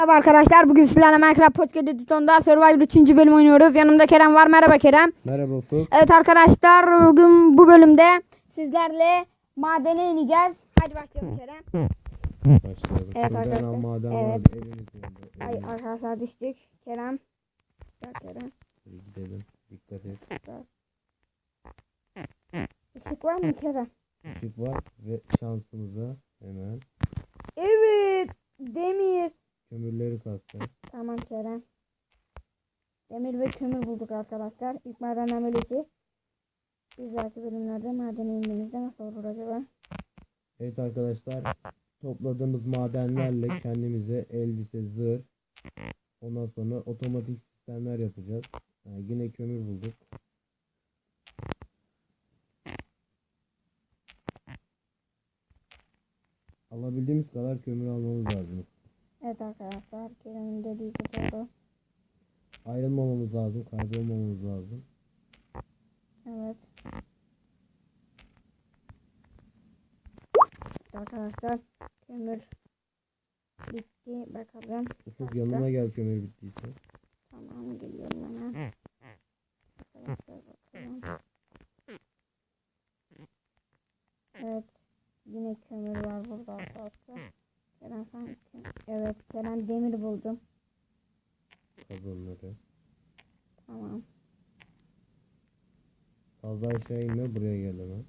Merhaba arkadaşlar. Bugün sizlerle Minecraft Podcast Edition'da Survivor 3. bölüm oynuyoruz. Yanımda Kerem var. Merhaba Kerem. Merhaba Ufuk. Evet arkadaşlar bugün bu bölümde sizlerle madene ineceğiz. Hadi başlayalım Kerem. Başlayalım. Evet Şurada arkadaşlar. maden Evet. vardı yanında. Ay arkadaşlar düştük. Kerem. Gel Kerem. Hadi gidelim. Dikkat et. Işık var mı Kerem? Işık var ve şansımıza hemen Evet. Demir. Kömürleri kastık. Tamam Kerem. Demir ve kömür bulduk arkadaşlar. İlk maden amelesi. Bir dahaki bölümlerde madene indiğimizde nasıl olur acaba? Evet arkadaşlar topladığımız madenlerle kendimize elbise, zırh ondan sonra otomatik sistemler yapacağız. Ha, yine kömür bulduk. Alabildiğimiz kadar kömür almamız lazım. Evet arkadaşlar. Kerem'in dediği gibi oldu. Ayrılmamamız lazım, kaybolmamamız lazım. Evet. Arkadaşlar kömür bitti bakalım. Ufuk Başka? yanıma gel kömür bittiyse. Tamam geliyorum hemen. Arkadaşlar bakalım. Evet. Yine kömür var burada arkadaşlar. Kerem sen kö- Evet Kerem demir buldum. Kazanları. Tamam. Fazla aşağı inme buraya gel hemen.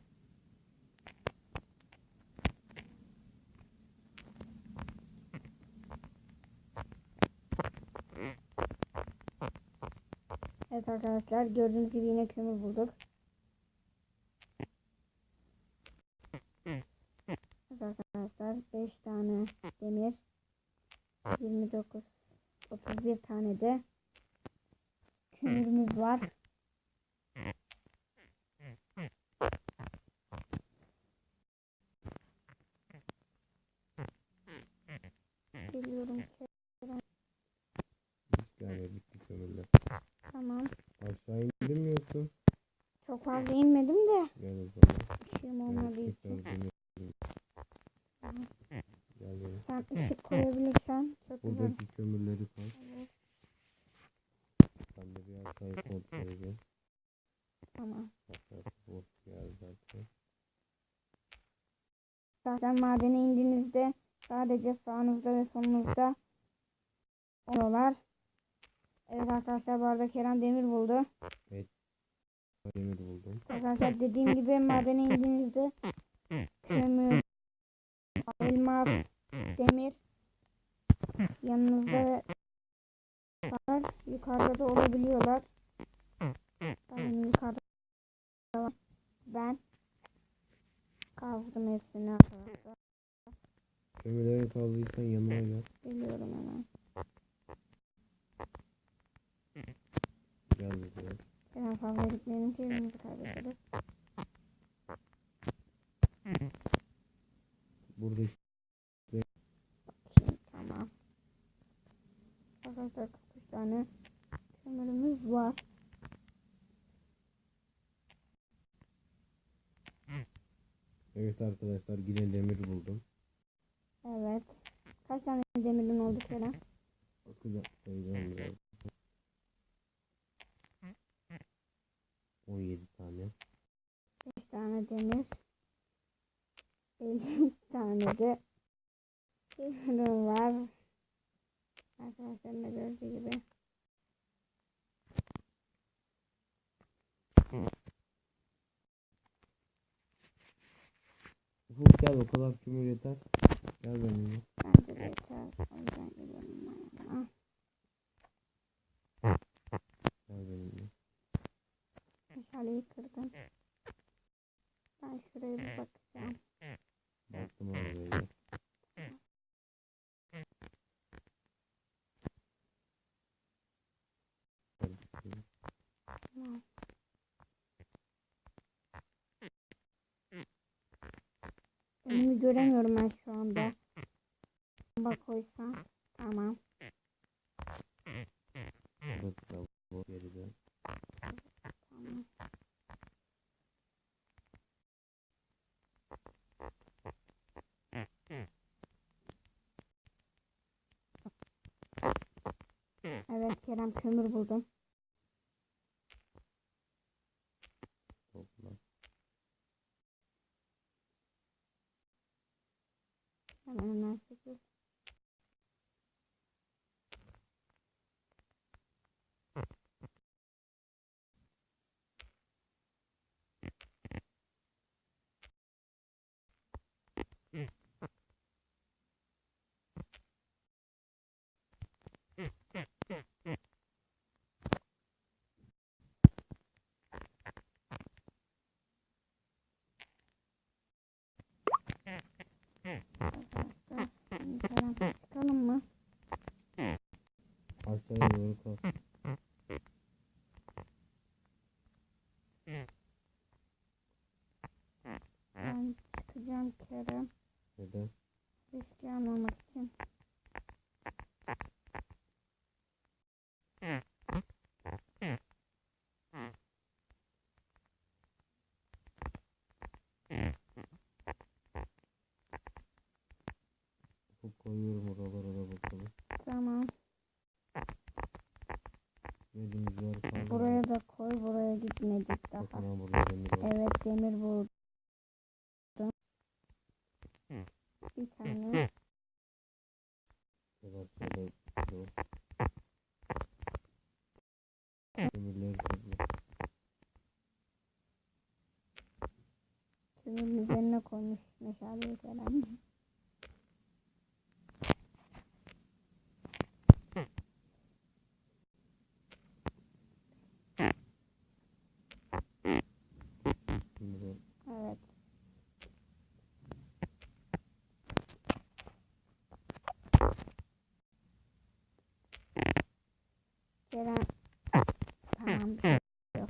Evet arkadaşlar gördüğünüz gibi yine kömür bulduk. Evet arkadaşlar. 5 tane demir. 29 31 tane de kömürümüz var. Geliyorum ki. Yani bitti kömürler. Tamam. Aşağı indin mi yoksa? Çok fazla inmedim de Gel o zaman. ışığım Gel olmadığı tekrar için. dönüyorum. Gel gel. Sen ışık koyabilirsen çok güzel. Buradaki kömürleri koy. olur. Ben de bir aşağıyı kontrol edeyim. Tamam. Aşağısı boş geldi zaten. Zaten madene indiğinizde sadece sağınızda ve solunuzda oluyorlar. Evet arkadaşlar bu arada Kerem demir buldu. Demir buldum. Arkadaşlar dediğim gibi madene indiğinizde kömür, elmas, demir yanınızda var. Yukarıda da olabiliyorlar. Benim yukarıda var. Ben kazdım hepsini arkadaşlar. Kömürlerin kaldıysan yanıma gel. Geliyorum hemen. Gel fazla gitmeyelim ki evimizi kaybederiz. Buradaki Şimdi tamam. Arkadaşlar 43 tane kömürümüz var. Evet arkadaşlar yine demir buldum. Evet. Kaç tane demirin oldu Kerem? Bakacağım sayacağım biraz. 17 tane. 5 tane demir. 50 tane de kömürüm var. Arkadaşlar ne gördüğü gibi. Ufuk gel o kadar kömür yeter. Gel benimle. Bence de yeter. O yüzden geliyorum ben yana. Gel benimle. Meşaleyi kırdım. Ben şuraya bir bakacağım. Baktım oraya. gel. Tamam. Önümü göremiyorum ben şu anda. Bak koysam. Tamam. Geride. Tamam. Evet Kerem kömür buldum. Topla. Hemen hemen çekil. Arkadaşlar çıkalım mı? Aşağıya doğru kaz. Ben çıkacağım Kerem. Neden? Riski almamak için. Bu koyuyorum oralara da bakalım. Tamam. Elimiz var kaldı. Buraya da koy. Buraya gitmedik daha. Bakın ha burada demir var. Evet demir buldum. Bir tane. Şöyle aşağıda şu. Demirleri topla. Kömürün üzerine koymuş meşaleyi Kerem. Demir Evet. Kerem. Tamam. bir şey Yok.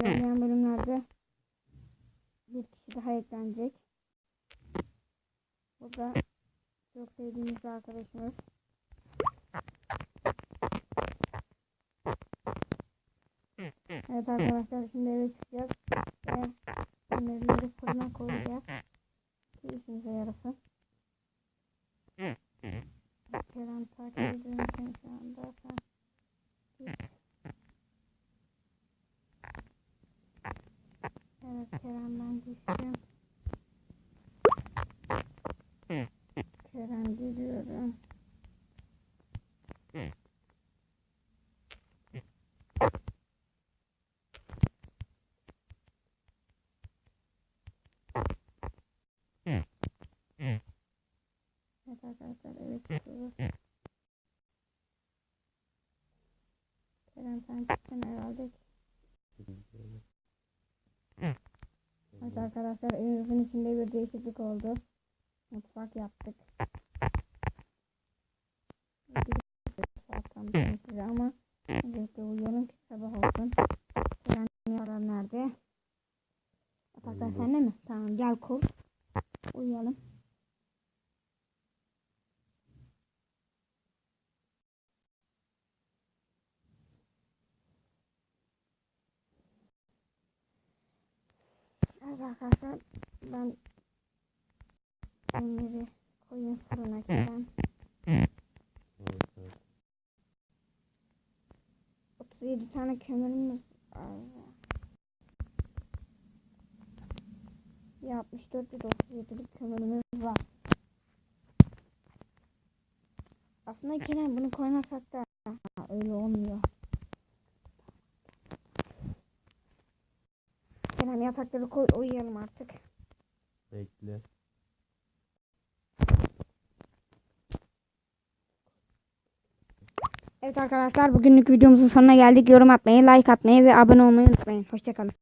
İlerleyen bölümlerde bir kişi daha eklenecek. Bu da çok sevdiğimiz bir arkadaşımız. Evet arkadaşlar şimdi eve çıkacağız ve demirleri fırına koyacağız ki işimize yarasın. Kerem takip ediyorum seni şu anda. Sen git. Evet Kerem ben düştüm. Kerem geliyorum. Evet arkadaşlar eve çıkıyoruz. Kerem sen çıktın herhalde. Evet arkadaşlar evimizin içinde bir değişiklik oldu. Mutfak yaptık. Saat size ama öncelikle uyuyalım ki sabah olsun. Kerem yaran nerede? Yataklar Uyudu. sende mi? Tamam gel kur. Uyuyalım. Evet arkadaşlar ben demiri koyun fırına Kerem. Evet, evet. 37 tane kömürümüz var. Ya 64 ya da 37'lik kömürümüz var. Aslında Kerem bunu koymasak da öyle olmuyor. Kerem yatakları koy uyuyalım artık. Bekle. Evet arkadaşlar bugünlük videomuzun sonuna geldik. Yorum atmayı, like atmayı ve abone olmayı unutmayın. Hoşçakalın.